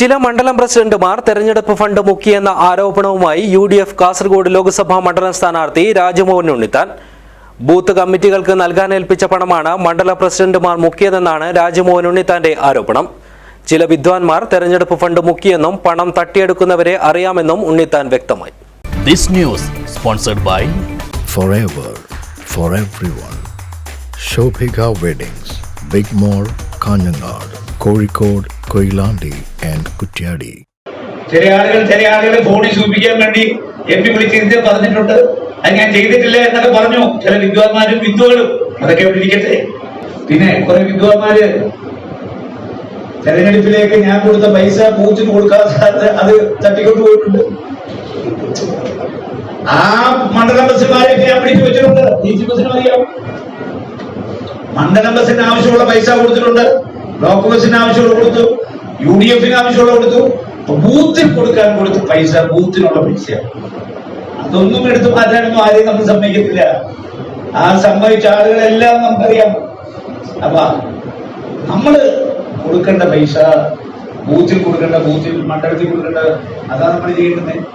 ചില മണ്ഡലം പ്രസിഡന്റുമാർ തെരഞ്ഞെടുപ്പ് ഫണ്ട് മുക്കിയെന്ന ആരോപണവുമായി U D F Kasaragod Lok Sabha മണ്ഡലം സ്ഥാനാർത്ഥി രാജമോഹൻ ഉണ്ണിത്താൻ. ബൂത്ത് കമ്മിറ്റികൾക്ക് നൽകാൻ ഏൽപ്പിച്ച പണമാണ് മണ്ഡല പ്രസിഡന്റുമാർ മുക്കിയതെന്നാണ് രാജമോഹൻ ഉണ്ണിത്താന്റെ ആരോപണം. ചില വിദ്വാൻമാർ തെരഞ്ഞെടുപ്പ് ഫണ്ട് മുക്കിയെന്നും പണം തട്ടിയെടുക്കുന്നവരെ അറിയാമെന്നും ഉണ്ണിത്താൻ വ്യക്തമായി. This news sponsored by forever for everyone. Shobhika Weddings, Big Mall, Kanyanad, Kozhikode, Koyilandy and Kuttiadi. ചില ആളുകൾ ചില ആളുകളെ ഫോണിൽ സൂചിപ്പിക്കാൻ വേണ്ടി എം പി വിളിച്ച് പറഞ്ഞിട്ടുണ്ട്. അത് ഞാൻ ചെയ്തിട്ടില്ല എന്നൊക്കെ പറഞ്ഞു. ചില വിദ്വാൻമാരും വിദ്വകളും അതൊക്കെ ഇരിക്കട്ടെ. പിന്നെ കുറെ വിദ്വാൻമാര് തെരഞ്ഞെടുപ്പിലേക്ക് ഞാൻ കൊടുത്ത പൈസ പൂച്ചിന് കൊടുക്കാതെ അത് തട്ടിക്കൊണ്ട് പോയിട്ടുണ്ട്. ആ മണ്ഡലം ബസ്സുമാരെയൊക്കെ ഞാൻ പിടിച്ചു വെച്ചിട്ടുണ്ട്. ഡി സി ബസ്സിനും അറിയാം മണ്ഡലം ബസ്സിന് ആവശ്യമുള്ള പൈസ കൊടുത്തിട്ടുണ്ട്. ബസിന് ആവശ്യമുള്ള കൊടുത്തു യു ഡി എഫിന് ആവശ്യമുള്ള കൊടുത്തു ബൂത്തിൽ കൊടുക്കാൻ കൊടുത്ത് പൈസ ബൂത്തിനുള്ള പൈസ അതൊന്നും എടുത്തു മാറ്റാനൊന്നും ആരെയും നമ്മൾ സമ്മതിക്കത്തില്ല. ആ സംഭവിച്ച ആളുകളെല്ലാം നമുക്കറിയാം. അപ്പൊ നമ്മൾ കൊടുക്കേണ്ട പൈസ ബൂത്തിൽ കൊടുക്കേണ്ട ബൂത്തിൽ മണ്ഡലത്തിൽ കൊടുക്കേണ്ട അതാണ് നമ്മൾ ചെയ്യേണ്ടത്.